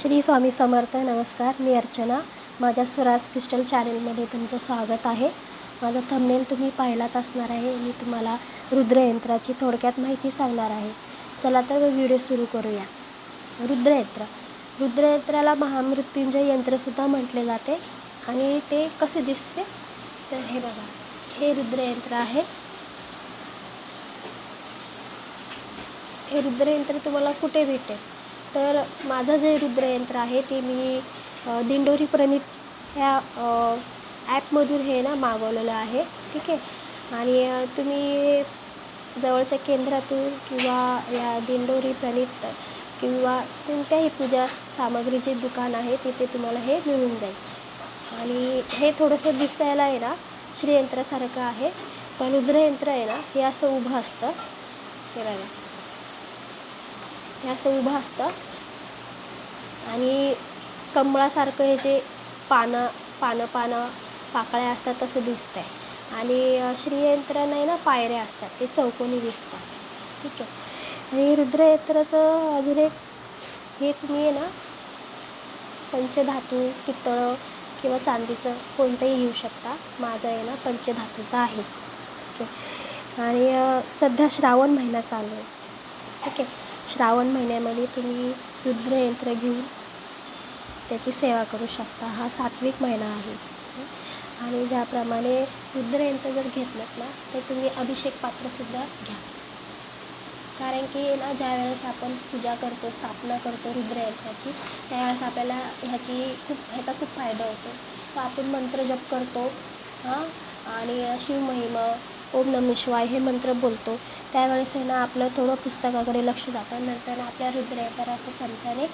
श्री स्वामी समर्थ नमस्कार. मी अर्चना. माझ्या स्वराज क्रिस्टल चॅनेलमध्ये तुमचं स्वागत आहे. माझा थंबनेल तुम्ही पाहिलाच असणार आहे. मी तुम्हाला रुद्रयंत्राची थोडक्यात माहिती सांगणार आहे. चला तर व्हिडिओ सुरू करूया. रुद्रयंत्र. रुद्रयंत्राला महामृत्युंजय यंत्रसुद्धा म्हटले जाते. आणि ते कसे दिसते? तर हे बघा. हे रुद्रयंत्र आहे. हे रुद्रयंत्र तुम्हाला कुठे भेटेल? तर माझं जे रुद्रयंत्र आहे ते मी दिंडोरी प्रणित ह्या ॲपमधून हे ना मागवलेलं आहे. ठीक आहे? आणि तुम्ही जवळच्या केंद्रातून किंवा या दिंडोरी प्रणित किंवा कोणत्याही पूजा सामग्रीचे दुकान आहे तिथे तुम्हाला हे मिळून जाईल. आणि हे थोडंसं दिसायला आहे ना श्रीयंत्रासारखं आहे पण रुद्रयंत्र आहे ना हे असं उभं असतं. हे बघा. हे असं उभं असतं. आणि कमळासारखं हे जे पानं पानं पानं पाकळ्या असतात तसं दिसतं आहे आणि अ, श्रीयंत्र नाही ना पायऱ्या असतात ते चौकोनी दिसतात. ठीक आहे. आणि रुद्रयंत्राचं अजून एक हे तुम्ही आहे ना पंचधातू पितळं किंवा चांदीचं कोणतंही घेऊ शकता. माझं आहे ना पंचधातूचं आहे. ठीक आहे. आणि सध्या श्रावण महिना चालू आहे. ठीक आहे. श्रावण महिन्यामध्ये तुम्ही रुद्रयंत्र घेऊन त्याची सेवा करू शकता. हा सात्विक महिना आहे. आणि ज्याप्रमाणे रुद्रयंत्र जर घेतलं ना तर तुम्ही अभिषेक पात्रसुद्धा घ्या. कारण की ना ज्या वेळेस आपण पूजा करतो स्थापना करतो रुद्रयंत्राची त्यावेळेस आपल्याला ह्याची खूप ह्याचा खूप फायदा होतो. सो आपण मंत्र जप करतो हां. आणि शिवमहिमा ओम नम शिवाय हे मंत्र बोलतो. त्यावेळेस आहे ना आपलं थोडं पुस्तकाकडे लक्ष जातं. नंतर आपल्या रुद्रयंत्राला असं चमच्याने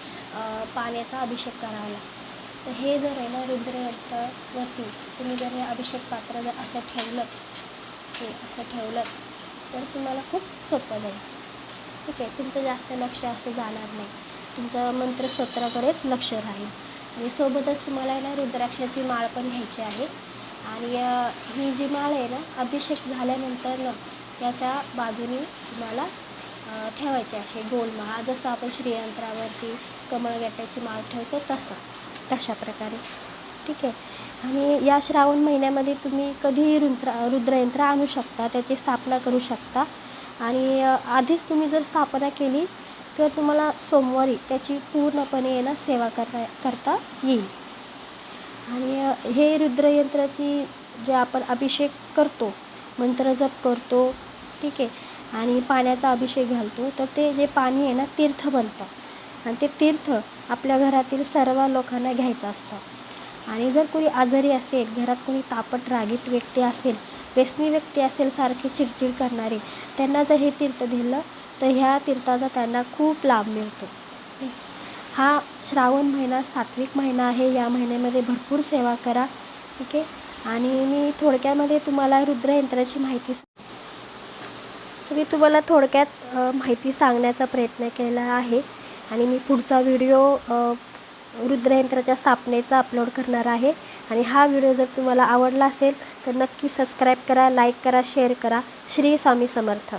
पाण्याचा अभिषेक करावा लागतो. तर हे जर आहे ना रुद्रयंत्रावरती तुम्ही जर हे अभिषेक पात्र जर असं ठेवलं हे असं ठेवलं तर तुम्हाला खूप सोपं जाईल. ठीक आहे? तुमचं जास्त लक्ष असं जाणार नाही. तुमचं मंत्रस्तोत्राकडे लक्ष राहील. आणि सोबतच तुम्हाला आहे ना रुद्राक्षाची माळ पण घ्यायची आहे. आणि ही जी माळ आहे ना अभिषेक झाल्यानंतर ना याच्या बाजूने तुम्हाला ठेवायचे असे गोल माळ. जसं आपण श्रीयंत्रावरती कमळगट्ट्याची माळ ठेवतो तसं तशा प्रकारे. ठीक आहे? आणि या श्रावण महिन्यामध्ये तुम्ही कधीही रुद्र रुद्रयंत्र आणू शकता त्याची स्थापना करू शकता. आणि आधीच तुम्ही जर स्थापना केली तर तुम्हाला सोमवारी त्याची पूर्णपणे आहे ना सेवा करता करता येईल. आणि हे रुद्रयंत्राची जे आपण अभिषेक करतो मंत्र जप करतो ठीक आहे. आणि पाण्याचा अभिषेक घालतो. तर ते जे पाणी आहे ना तीर्थ बनतं. आणि ते तीर्थ आपल्या घरातील सर्व लोकांना घ्यायचं असतं. आणि जर कोणी आजारी असेल घरात कोणी तापट रागीट व्यक्ती असेल व्यसनी व्यक्ती असेल सारखी चिडचिड करणारे त्यांना जर हे तीर्थ दिलं तर ह्या तीर्थाचा त्यांना खूप लाभ मिळतो. हा श्रावण महिना सात्विक महिना आहे. या महिन्यामध्ये भरपूर सेवा करा. ठीक आहे? आणि मी थोडक्यामध्ये तुम्हाला रुद्रयंत्राची माहिती मी तुम्हाला थोडक्यात माहिती सांगण्याचा प्रयत्न केला आहे आणि मी पुढचा व्हिडिओ रुद्रयंत्राच्या स्थापनेचा अपलोड करणार आहे. आणि हा व्हिडिओ जर तुम्हाला आवडला असेल तर नक्की सबस्क्राईब करा लाईक करा शेअर करा. श्री स्वामी समर्थ.